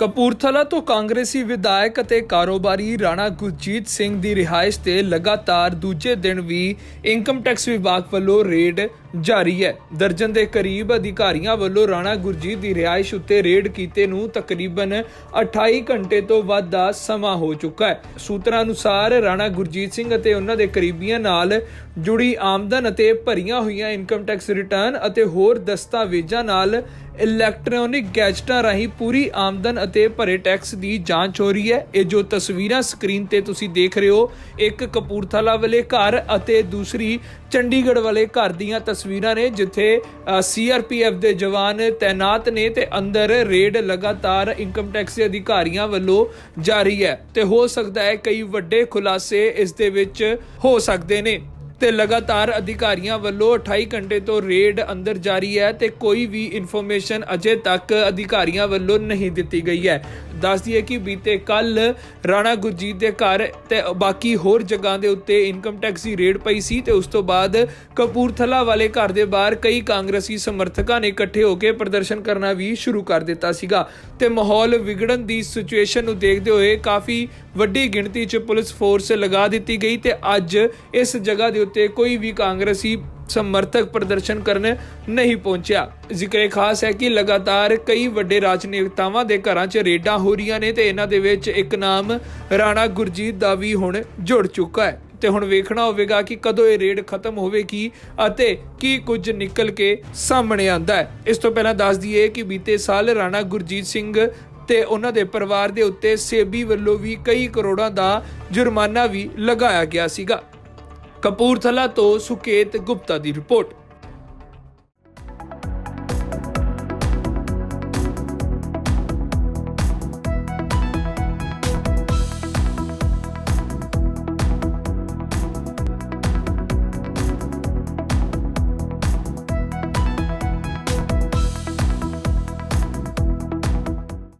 ਕਪੂਰਥਲਾ ਤੋਂ ਕਾਂਗਰਸੀ ਵਿਧਾਇਕ ਅਤੇ ਕਾਰੋਬਾਰੀ ਰਾਣਾ ਗੁਰਜੀਤ ਸਿੰਘ ਦੀ ਰਿਹਾਇਸ਼ ਤੇ ਲਗਾਤਾਰ ਦੂਜੇ ਦਿਨ ਵੀ ਇਨਕਮ ਟੈਕਸ ਵਿਭਾਗ ਵੱਲੋਂ ਰੇਡ ਜਾਰੀ ਹੈ। ਦਰਜਨ ਦੇ ਕਰੀਬ ਅਧਿਕਾਰੀਆਂ ਵੱਲੋਂ ਰਾਣਾ ਗੁਰਜੀਤ ਦੀ ਰਿਹਾਇਸ਼ ਉੱਤੇ ਰੇਡ ਕੀਤੇ ਨੂੰ ਤਕਰੀਬਨ 28 ਘੰਟੇ ਤੋਂ ਵੱਧ ਦਾ ਸਮਾਂ ਹੋ ਚੁੱਕਾ ਹੈ। ਸੂਤਰਾਂ ਅਨੁਸਾਰ ਰਾਣਾ ਗੁਰਜੀਤ ਸਿੰਘ ਅਤੇ ਉਹਨਾਂ ਦੇ ਕਰੀਬੀਆਂ ਨਾਲ ਜੁੜੀ ਆਮਦਨ ਅਤੇ ਭਰੀਆਂ ਹੋਈਆਂ ਇਨਕਮ ਟੈਕਸ ਰਿਟਰਨ ਅਤੇ ਹੋਰ ਦਸਤਾਵੇਜ਼ਾਂ ਨਾਲ ਇਲੈਕਟ੍ਰੋਨਿਕ ਗੈਜਟਾਂ ਰਾਹੀਂ ਪੂਰੀ ਆਮਦਨ ਅਤੇ ਭਰੇ ਟੈਕਸ ਦੀ ਜਾਂਚ ਹੋ ਰਹੀ ਹੈ। ਇਹ ਜੋ ਤਸਵੀਰਾਂ ਸਕਰੀਨ ਤੇ ਤੁਸੀਂ ਦੇਖ ਰਹੇ ਹੋ, ਇੱਕ ਕਪੂਰਥਲਾ ਵਾਲੇ ਘਰ ਅਤੇ ਦੂਸਰੀ ਚੰਡੀਗੜ੍ਹ ਵਾਲੇ ਘਰ ਦੀਆਂ ਤਸਵੀਰਾਂ ਤਸਵੀਰਾਂ ਨੇ ਜਿੱਥੇ ਸੀਆਰਪੀਐਫ ਦੇ ਜਵਾਨ ਤਾਇਨਾਤ ਨੇ ਤੇ ਅੰਦਰ ਰੇਡ ਲਗਾਤਾਰ ਇਨਕਮ ਟੈਕਸ ਦੇ ਅਧਿਕਾਰੀਆਂ ਵੱਲੋਂ ਜਾਰੀ ਹੈ ਤੇ ਹੋ ਸਕਦਾ ਹੈ ਕਈ ਵੱਡੇ ਖੁਲਾਸੇ ਇਸ ਦੇ ਵਿੱਚ ਹੋ ਸਕਦੇ ਨੇ। ਤੇ ਲਗਾਤਾਰ ਅਧਿਕਾਰੀਆਂ ਵੱਲੋਂ 28 ਘੰਟੇ ਤੋਂ ਰੇਡ ਅੰਦਰ ਜਾਰੀ ਹੈ ਤੇ ਕੋਈ ਵੀ ਇਨਫੋਰਮੇਸ਼ਨ ਅਜੇ ਤੱਕ ਅਧਿਕਾਰੀਆਂ ਵੱਲੋਂ ਨਹੀਂ ਦਿੱਤੀ ਗਈ ਹੈ। ਦੱਸ ਦਈਏ ਕਿ ਬੀਤੇ ਕੱਲ ਰਾਣਾ ਗੁਰਜੀਤ ਦੇ ਘਰ ਤੇ ਬਾਕੀ ਹੋਰ ਜਗ੍ਹਾ ਦੇ ਉੱਤੇ ਇਨਕਮ ਟੈਕਸ ਦੀ ਰੇਡ ਪਈ ਸੀ ਤੇ ਉਸ ਤੋਂ ਬਾਅਦ ਕਪੂਰਥਲਾ ਵਾਲੇ ਘਰ ਦੇ ਬਾਹਰ ਕਈ ਕਾਂਗਰਸੀ ਸਮਰਥਕਾਂ ਨੇ ਇਕੱਠੇ ਹੋ ਕੇ ਪ੍ਰਦਰਸ਼ਨ ਕਰਨਾ ਵੀ ਸ਼ੁਰੂ ਕਰ ਦਿੱਤਾ ਸੀਗਾ ਤੇ ਮਾਹੌਲ ਵਿਗੜਨ ਦੀ ਸਿਚੁਏਸ਼ਨ ਨੂੰ ਦੇਖਦੇ ਹੋਏ ਕਾਫੀ ਵੱਡੀ ਗਿਣਤੀ 'ਚ ਪੁਲਿਸ ਫੋਰਸ ਲਗਾ ਦਿੱਤੀ ਗਈ ਤੇ ਅੱਜ ਇਸ ਜਗ੍ਹਾ ਦੇ ਉੱਤੇ ਕੋਈ ਵੀ ਕਾਂਗਰਸੀ ਸਮਰਥਕ ਪ੍ਰਦਰਸ਼ਨ ਕਰਨ ਨਹੀਂ ਪਹੁੰਚਿਆ। ਜ਼ਿਕਰੇ ਖਾਸ ਹੈ ਕਿ ਲਗਾਤਾਰ ਕਈ ਵੱਡੇ ਰਾਜਨੇਤਾਵਾਂ ਦੇ ਘਰਾਂ 'ਚ ਰੇਡਾਂ ਹੋ ਰਹੀਆਂ ਨੇ ਤੇ ਇਹਨਾਂ ਦੇ ਵਿੱਚ ਇੱਕ ਨਾਮ ਰਾਣਾ ਗੁਰਜੀਤ ਦਾ ਵੀ ਹੁਣ ਜੁੜ ਚੁੱਕਾ ਹੈ। ਤੇ ਹੁਣ ਵੇਖਣਾ ਹੋਵੇਗਾ ਕਿ ਕਦੋਂ ਇਹ ਰੇਡ ਖਤਮ ਹੋਵੇਗੀ ਅਤੇ ਕੀ ਕੁਝ ਨਿਕਲ ਕੇ ਸਾਹਮਣੇ ਆਂਦਾ ਹੈ। ਇਸ ਤੋਂ ਪਹਿਲਾਂ ਦੱਸ ਦਈਏ ਕਿ ਬੀਤੇ ਸਾਲ ਰਾਣਾ ਗੁਰਜੀਤ ਸਿੰਘ ਤੇ ਉਹਨਾਂ ਦੇ ਪਰਿਵਾਰ ਦੇ ਉੱਤੇ ਸੇਬੀ ਵੱਲੋਂ ਵੀ ਕਈ ਕਰੋੜਾਂ ਦਾ ਜੁਰਮਾਨਾ ਵੀ ਲਗਾਇਆ ਗਿਆ ਸੀਗਾ। ਕਪੂਰਥਲਾ ਤੋਂ ਸੁਕੇਤ ਗੁਪਤਾ ਦੀ ਰਿਪੋਰਟ।